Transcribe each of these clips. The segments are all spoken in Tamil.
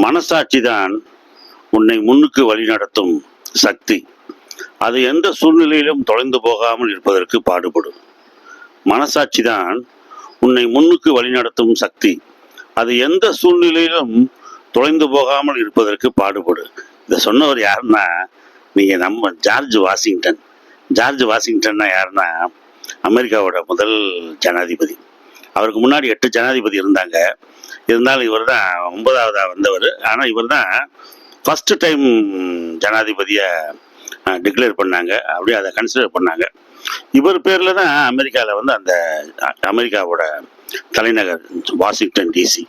மனசாட்சி தான் உன்னை முன்னுக்கு வழிநடத்தும் சக்தி. அது எந்த சூழ்நிலையிலும் தொலைந்து போகாமல் இருப்பதற்கு பாடுபடும். மனசாட்சி தான் உன்னை முன்னுக்கு வழிநடத்தும் சக்தி. அது எந்த சூழ்நிலையிலும் தொலைந்து போகாமல் இருப்பதற்கு பாடுபடு இதை சொன்னவர் யாருன்னா நீங்கள் நம்ம ஜார்ஜ் வாஷிங்டன். ஜார்ஜ் வாஷிங்டன்னா யாருன்னா அமெரிக்காவோட முதல் ஜனாதிபதி. அவருக்கு முன்னாடி எட்டு ஜனாதிபதி இருந்தாங்க. இருந்தாலும் இவர் தான் ஒன்பதாவதாக வந்தவர். ஆனால் இவர் தான் ஃபஸ்ட்டு டைம் ஜனாதிபதியை டிக்ளேர் பண்ணாங்க. அப்படியே அதை கன்சிடர் பண்ணாங்க. இவர் பேரில் தான் அமெரிக்காவில் வந்து அந்த அமெரிக்காவோட தலைநகர் வாஷிங்டன் டிசி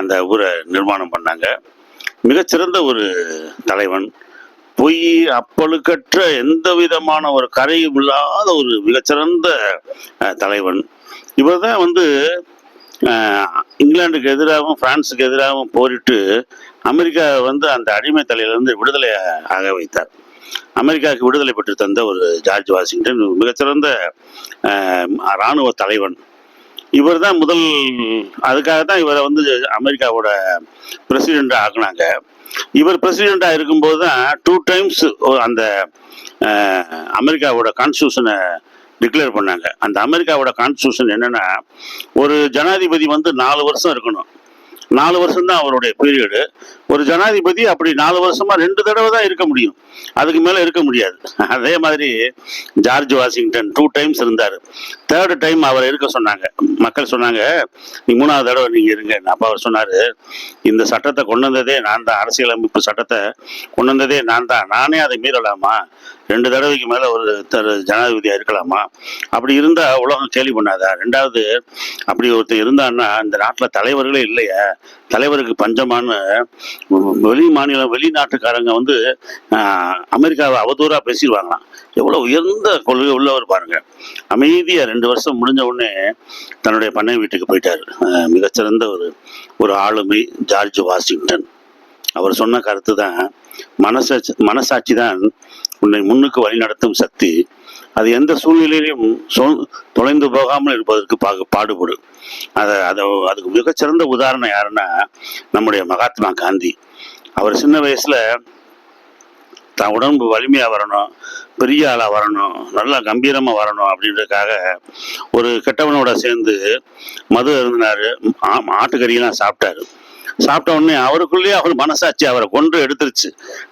அந்த ஊரை நிர்மாணம் பண்ணாங்க. மிகச்சிறந்த ஒரு தலைவன். பொய் அப்பழுக்கற்ற எந்த விதமான ஒரு கரையும் இல்லாத ஒரு மிகச்சிறந்த தலைவன். இவர் தான் வந்து இங்கிலாந்துக்கு எதிராகவும் பிரான்ஸுக்கு எதிராகவும் போரிட்டு அமெரிக்கா வந்து அந்த அடிமை தலையிலிருந்து விடுதலை ஆக வைத்தார். அமெரிக்காவுக்கு விடுதலை பெற்று தந்த ஒரு ஜார்ஜ் வாஷிங்டன் மிகச்சிறந்த இராணுவ தலைவன். இவர் தான் முதல் அதுக்காக தான் இவரை வந்து அமெரிக்காவோட பிரசிடெண்ட்டாக ஆக்குனாங்க. இவர் பிரசிடெண்ட்டாக இருக்கும்போது தான் டூ டைம்ஸ் அந்த அமெரிக்காவோட கான்ஸ்டியூஷனை டிக்ளேர் பண்ணாங்க. அந்த அமெரிக்காவோட கான்ஸ்டியூஷன் என்னென்னா ஒரு ஜனாதிபதி வந்து நாலு வருஷம் இருக்கணும். நாலு வருஷம் தான் அவருடைய பீரியடு ஒரு ஜனாதிபதி அப்படி நாலு வருஷமா ரெண்டு தடவை தான் இருக்க முடியும். அதுக்கு மேல இருக்க முடியாது. அதே மாதிரி ஜார்ஜ் வாஷிங்டன் டூ டைம்ஸ் இருந்தார். தேர்டு டைம் அவரை இருக்க சொன்னாங்க. மக்கள் சொன்னாங்க நீ மூணாவது தடவை நீங்க இருங்க. அப்போ அவர் சொன்னாரு இந்த சட்டத்தை கொண்டு வந்ததே நான் தான். அரசியலமைப்பு சட்டத்தை கொண்டு வந்ததே நான் தான். நானே அதை மீறலாமா? ரெண்டு தடவைக்கு மேல ஒரு ஜனாதிபதியா இருக்கலாமா? அப்படி இருந்தா உலகம் கேள்வி பண்ணாதா? ரெண்டாவது அப்படி ஒருத்தர் இருந்தான்னா இந்த நாட்டுல தலைவர்களே இல்லையா? தலைவருக்கு பஞ்சமான்னு வெளி மாநிலம் வெளிநாட்டுக்காரங்க வந்து ஆஹ், அமெரிக்காவை அவதூறாக பேசிடுவாங்களாம். எவ்வளவு உயர்ந்த கொள்கை உள்ளவர் பாருங்க. அமைதியா ரெண்டு வருஷம் முடிஞ்ச உடனே தன்னுடைய பண்ணை வீட்டுக்கு போயிட்டாரு. மிகச்சிறந்த ஒரு ஒரு ஆளுமை ஜார்ஜ் வாஷிங்டன். அவர் சொன்ன கருத்து தான் மனசாட்சி மனசாட்சி தான் உன்னை முன்னுக்கு வழிநடத்தும் சக்தி அது எந்த சூழ்நிலையிலும் சொ- தொலைந்து போகாமல் இருப்பதற்கு பா பாடுபடும். அதை அதை அதுக்கு மிகச்சிறந்த உதாரணம் யாருன்னா நம்முடைய மகாத்மா காந்தி. அவர் சின்ன வயசில் தான் உடம்பு வலிமையாக வரணும் பெரிய ஆளாக வரணும் நல்லா கம்பீரமாக வரணும் அப்படின்றதுக்காக ஒரு கெட்டவனோட சேர்ந்து மது இருந்தினாரு ஆட்டுக்கறியெல்லாம் சாப்பிட்டாரு. சாப்பிட்ட உடனே அவருக்குள்ளேயே அவர் மனசாட்சி அவரை கொன்று எடுத்துருச்சு.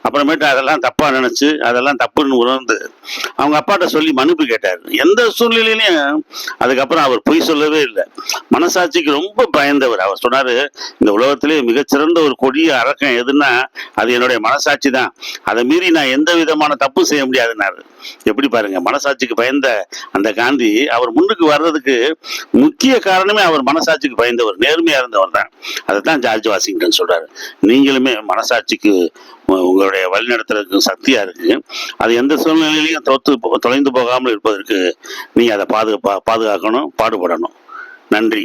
அப்புறமேட்டு அதெல்லாம் தப்பா நினைச்சு அதெல்லாம் தப்புன்னு உணர்ந்து அவங்க அப்பாட்ட சொல்லி மன்னிப்பு கேட்டார். எந்த சூழ்நிலையிலையும் அதுக்கப்புறம் அவர் பொய் சொல்லவே இல்லை. மனசாட்சிக்கு ரொம்ப பயந்தவர். அவர் சொன்னாரு இந்த உலகத்திலே மிகச்சிறந்த ஒரு கொடிய அரக்கம் எதுன்னா அது என்னுடைய மனசாட்சி தான். அதை மீறி நான் எந்த விதமான தப்பு செய்ய முடியாதுன்னாரு. எப்படி பாருங்க மனசாட்சிக்கு பயந்த அந்த காந்தி அவர் முன்னுக்கு வர்றதுக்கு முக்கிய காரணமே அவர் மனசாட்சிக்கு பயந்தவர். நேர்மையா இருந்தவர் தான். அதைத்தான் ஜார்ஜ் வாஷிங்டன் சொல்றாரு. நீங்களுமே மனசாட்சிக்கு உங்களுடைய வழிநடத்துறதுக்கு சக்தியா இருக்கு. அது எந்த சூழ்நிலையிலையும் தொத்து தொலைந்து போகாமல் இருப்பதற்கு நீங்கள் அதை பாதுகா பாதுகாக்கணும் பாடுபடணும். நன்றி.